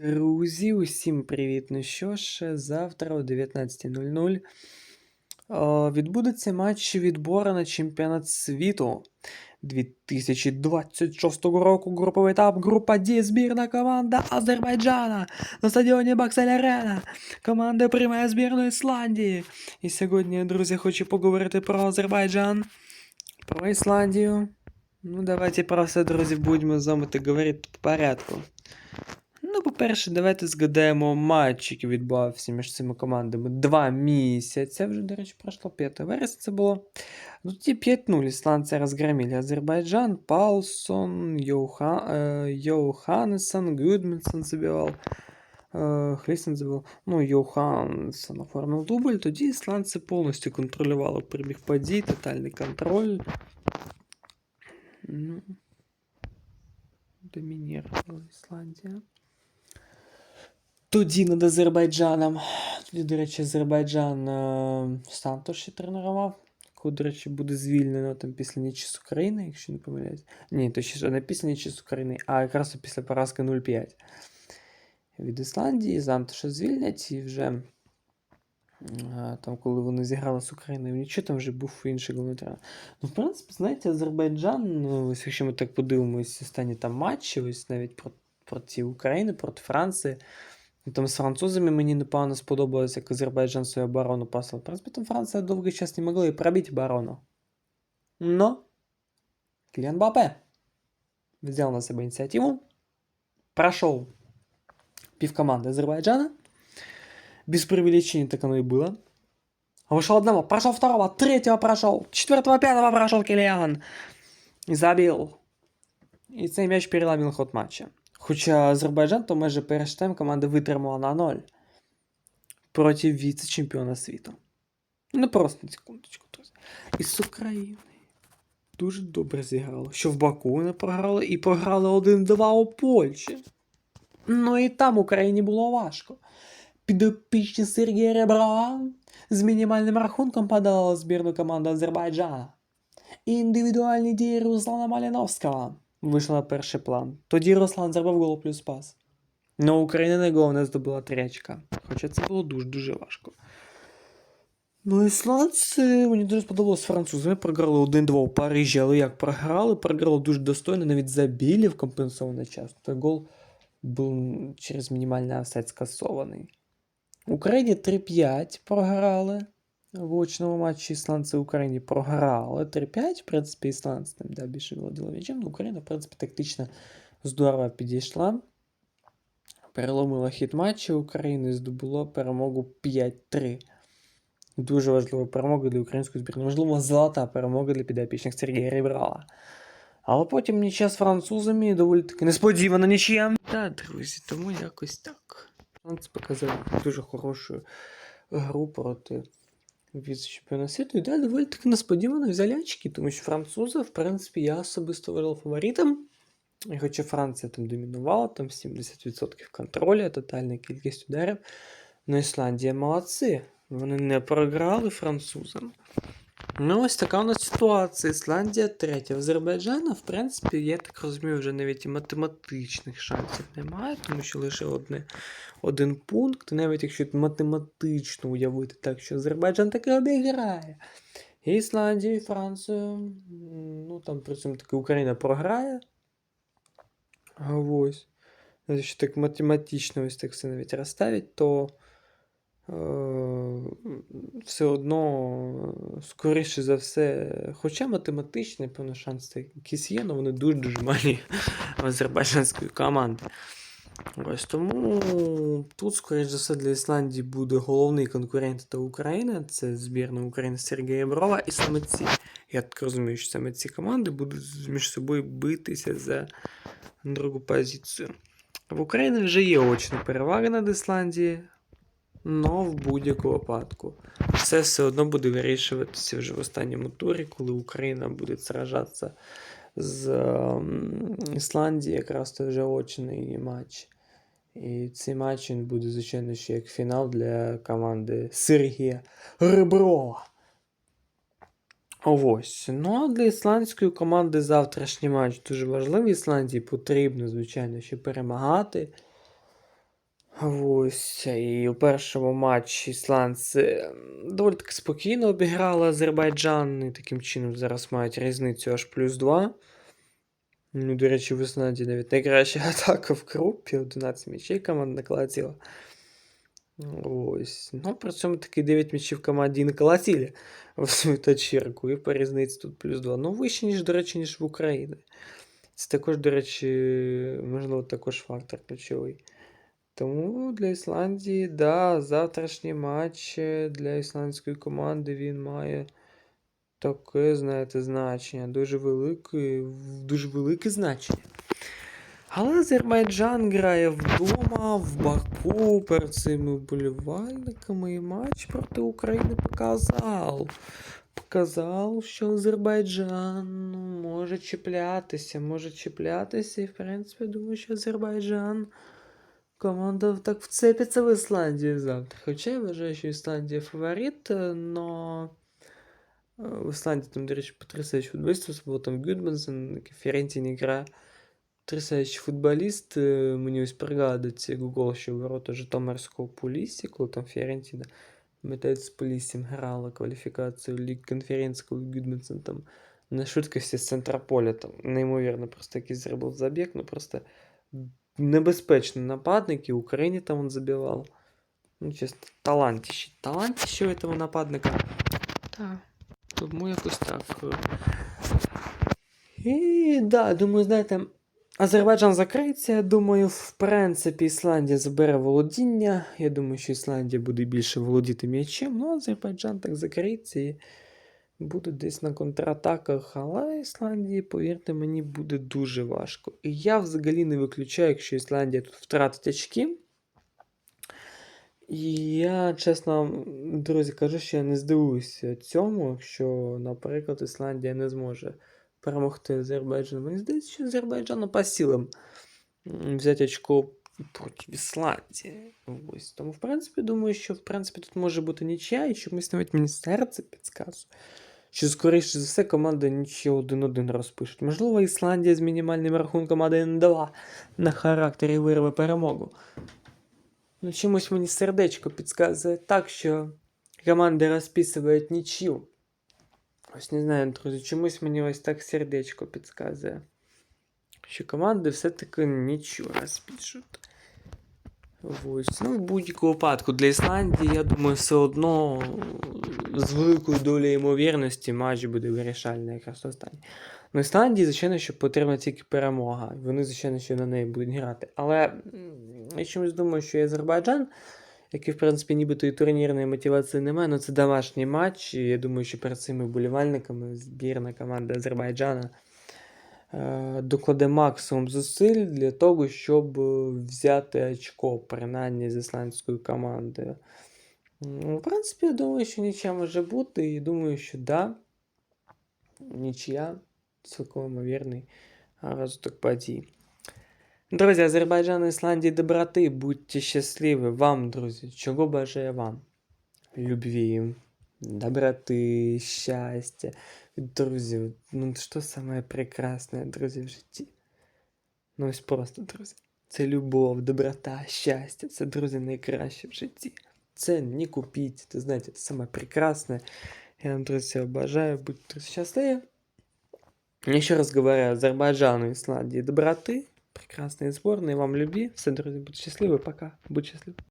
Друзі, усім привіт! Ну що ж, завтра о 19.00 е, відбудеться матч відбору на чемпіонат світу 2026 року. Груповий етап, група D, збірна команда Азербайджана на стадіоні Баксель Арена. Команда приймає збірну Ісландії. І сьогодні, друзі, хочу поговорити про Азербайджан, про Ісландію. Ну, давайте про все, друзі, будемо з вами говорити по порядку. Ну, по-перше, давайте згадаємо матч, який відбувався між цими командами два місяці. Вже, до речі, пройшло 5 вересня це було. Ну, ті 5-0 ісландці розгромили Азербайджан, Паулсон, Йоха... е, Йоханнессон, Гудмансон забивав. Е, забив. Ну, Йоханнессон оформив дубль. Тоді ісландці повністю контролювали перебіг подій, тотальний контроль. Ну, домінірувала Ісландія. Тоді над Азербайджаном. Тоді, до речі, Азербайджан е, Сантош ще тренував. Якого, до речі, буде звільнено там після нічі з України, якщо не помиляюсь. Ні, то ще не після нічі з України, а якраз після поразки 0-5 від Ісландії. Сантоша звільнять і вже. е, Там, коли вони зіграли з Україною, нічого там вже був інший тренер. Ну, в принципі, знаєте, Азербайджан, ну, ось якщо ми так подивимося, останні там матчі, ось навіть про- проти України, проти Франції. Ну, Там з французами мені непогано сподобалось, як Азербайджан свою оборону пасав. В принципі, там Франція довгий час не могла і пробити оборону. Но Кіліан Бапе взял на себе инициативу, прошел пивкоманды Азербайджана. Без преувеличений так оно и было. Вышел одного, прошел второго, третьего прошел, четвертого, пятого прошел Килиан. И забил. І цей м'яч переламив ход матча. Хоча Азербайджан то майже перший тайм команда витримала на ноль проти віце-чемпіона світу. Ну просто на секундочку. І з України. Дуже добре зіграло. Що в Баку вони програли і програли 1-2 у Польщі. Ну і там Україні було важко. Підопічні Сергія Ребра з мінімальним рахунком подала збірну команду Азербайджана. Індивідуальні дії Руслана Маліновського вийшли на перший план. Тоді Руслан зробив гол плюс пас. Но Україна не головне здобула три очка. Хоча це було дуже-дуже важко. Ну, ісландці, мені дуже сподобалось французами. Програли 1-2 у Парижі, але як програли, програли дуже достойно, навіть забили в компенсований час. Той гол був через мінімальний офсайд скасований. Україні 3-5 програли. В очному матчі ісландці Україні програли 3-5. В принципі, ісландці там да, більше володіли м'ячем, але Україна, в принципі, тактично здорово підійшла. Переломила хід матчу України, здобуло перемогу 5-3. Дуже важлива перемога для української збірної. Можливо, золота перемога для підопічних Сергія Ребрала. Але потім нічия з французами доволі таки несподівана нічия. Так, друзі, тому якось так. Франц показав дуже хорошу гру проти віце-чемпіона світу. І далі доволі таки несподівано взяли очки, тому що француза, в принципі, я особисто вважав фаворитом. І хоча Франція там домінувала, там 70% контролю, тотальна кількість ударів. Ну, Ісландія молодці. Вони не програли французам. Ну, ось така у нас ситуація. Ісландія третя. В Азербайджана, в принципі, я так розумію, вже навіть і математичних шансів немає, тому що лише одне, один пункт. Навіть якщо математично уявити так, що Азербайджан таки обіграє. Ісландію, і Францію. Ну, там при цьому таки Україна програє. Ось. Якщо так математично ось так все навіть розставить, то все одно, е, скоріше за все, хоча математичний, певно, шанс це якийсь є, але вони дуже-дуже малі азербайджанської команди. Ось тому тут, скоріш за все, для Ісландії буде головний конкурент та Україна. Це збірна України Сергія Брова. І саме ці, я так розумію, що саме ці команди будуть між собою битися за другу позицію. В Україні вже є очна перевага над Ісландією, але в будь-якому випадку все все одно буде вирішуватися вже в останньому турі, коли Україна буде сражатися з ем, Ісландією, якраз це вже очний матч. І цей матч він буде, звичайно, ще як фінал для команди Сергія Реброва. Ось. Ну а для ісландської команди завтрашній матч дуже важливий. Ісландії потрібно, звичайно, ще перемагати. Ось, і у першому матчі ісландці доволі таки спокійно обіграли Азербайджан, і таким чином зараз мають різницю аж плюс 2. Ну, до речі, в Ісландії навіть найкраща атака в групі, 11 м'ячей команда наколотила. Ось. Ну, при цьому таки 9 м'ячів команді і наколотили в свою точірку, і по різниці тут плюс 2. Ну, вище, ніж, до речі, ніж в Україні. Це також, до речі, можливо, також фактор ключовий. Тому для Ісландії, да, завтрашній матч для ісландської команди він має таке, знаєте, значення. Дуже велике, дуже велике значення. Але Азербайджан грає вдома, в Баку перед цими вболівальниками, і матч проти України показав. Показав, що Азербайджан ну, може чіплятися, може чіплятися, і в принципі, думаю, що Азербайджан команда так вцепиться в Ісландію завтра. Хоча я вважаю, що Ісландія фаворит, але в Ісландії там, до речі, потрясаючий футболіст, був там Гюдмансен, який в Фіорентіні грає. Потрясаючий футболіст. Е, Мені ось пригадується гол, що ворота Житомирського Полісі, коли там Фіорентіна, пам'ятаєте, з Поліссям грала кваліфікацію Ліг конференції, коли Гюдмансен там на швидкості з центра поля, там, неймовірно, просто якийсь зробив забіг, ну просто небезпечний нападник, і Україні там він забивав. Ну, чесно, талантище. Талантище у этого нападника. Так. Тому якось так. І да, думаю, знаєте, Азербайджан закриється. Я думаю, в принципі, Ісландія забере володіння. Я думаю, що Ісландія буде більше володіти м'ячем. Ну, Азербайджан так закриється і буде десь на контратаках. Але Ісландії, повірте мені, буде дуже важко. І я взагалі не виключаю, якщо Ісландія тут втратить очки. І я, чесно, друзі, кажу, що я не здивуюся цьому, якщо, наприклад, Ісландія не зможе перемогти Азербайджан. Мені здається, що Азербайджану по силам взяти очко проти Ісландії. Ось. Тому, в принципі, думаю, що в принципі тут може бути нічия, і чомусь навіть мені серце підказує. Що, скоріше за все, команда нічого 1-1 розпишуть. Можливо, Ісландія з мінімальним рахунком 1-2 на характері вирве перемогу. Ну, чомусь мені сердечко підказує так, що команди розписують нічю. Ось не знаю, друзі, чомусь мені ось так сердечко підказує. Що команди все-таки нічю розпишуть. Ось. Ну, в будь-якому випадку для Ісландії, я думаю, все одно з великою долею ймовірності матч буде вирішальний якраз останній. Ну, Ісландії, звичайно, що потрібна тільки перемога. Вони, звичайно, що на неї будуть грати. Але я чомусь думаю, що Азербайджан, який, в принципі, нібито і турнірної мотивації немає, але це домашній матч. І я думаю, що перед цими вболівальниками збірна команда Азербайджана докладе максимум зусиль для того, щоб е, взяти очко, принаймні з ісландською командою. Ну, в принципі, я думаю, що нічия може бути, і думаю, що да, нічия цілком ймовірний розвиток подій. Друзі, Азербайджан і Ісландії доброти, будьте щасливі. Вам, друзі, чого бажаю вам? Любві, доброти, щастя. Друзі, ну що саме прекрасне, друзі, в житті? Ну ось просто, друзі. Це любов, доброта, щастя. Це, друзі, найкраще в житті. Це не купіть. Це, знаєте, це саме прекрасне. Я вам, друзі, всього бажаю. Будьте друзі, щасливі. Еще раз говорю, Азербайджану, Исландии доброты, прекрасные сборные, вам любви. Все, друзья, будьте счастливы, пока, будьте счастливы.